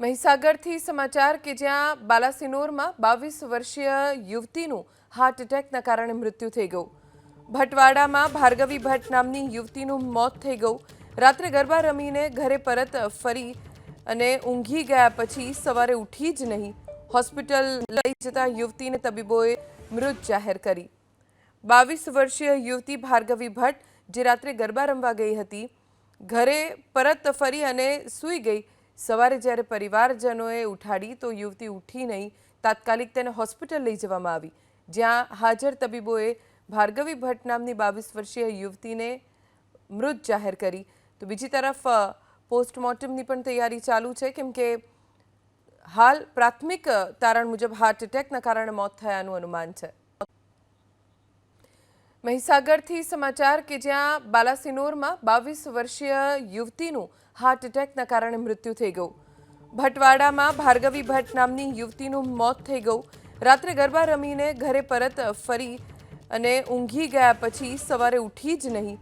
મહીસાગરથી સમાચાર કે જ્યાં બાલાસિનોરમાં બાવીસ વર્ષીય યુવતીનું હાર્ટ એટેકના કારણે મૃત્યુ થઈ ગયું. ભટવાડામાં ભાર્ગવી ભટ્ટ નામની યુવતીનું મોત થઈ ગયું. રાત્રે ગરબા રમીને ઘરે પરત ફરી અને ઊંઘી ગયા પછી સવારે ઉઠી જ નહીં, હોસ્પિટલ લઈ જતા યુવતીને તબીબોએ મૃત જાહેર કરી. બાવીસ વર્ષીય યુવતી ભાર્ગવી ભટ્ટ, જે રાત્રે ગરબા રમવા ગઈ હતી, ઘરે પરત ફરી અને સૂઈ ગઈ સવારે જ્યારે પરિવારજનોએ ઉઠાડી તો યુવતી ઉઠી નહીં, તાત્કાલિક તેને હોસ્પિટલ લઈ જવામાં આવી. જ્યાં હાજર તબીબોએ ભાર્ગવી ભટ્ટ નામની બાવીસ વર્ષીય યુવતીને મૃત જાહેર કરી. તો બીજી તરફ પોસ્ટમોર્ટમની પણ તૈયારી ચાલુ છે. કેમ કે હાલ પ્રાથમિક તારણ મુજબ હાર્ટ એટેકના કારણે મોત થયાનું અનુમાન છે. મહીસાગરથી સમાચાર કે જ્યાં બાલાસિનોરમાં બાવીસ વર્ષીય યુવતીનું હાર્ટ એટેકના કારણે મૃત્યુ થઈ ગયું. ભટવાડામાં ભાર્ગવી ભટ્ટ નામની યુવતીનું મોત થઈ ગયું. રાત્રે ગરબા રમીને ઘરે પરત ફરી અને ઊંઘી ગયા પછી સવારે ઉઠી જ નહીં.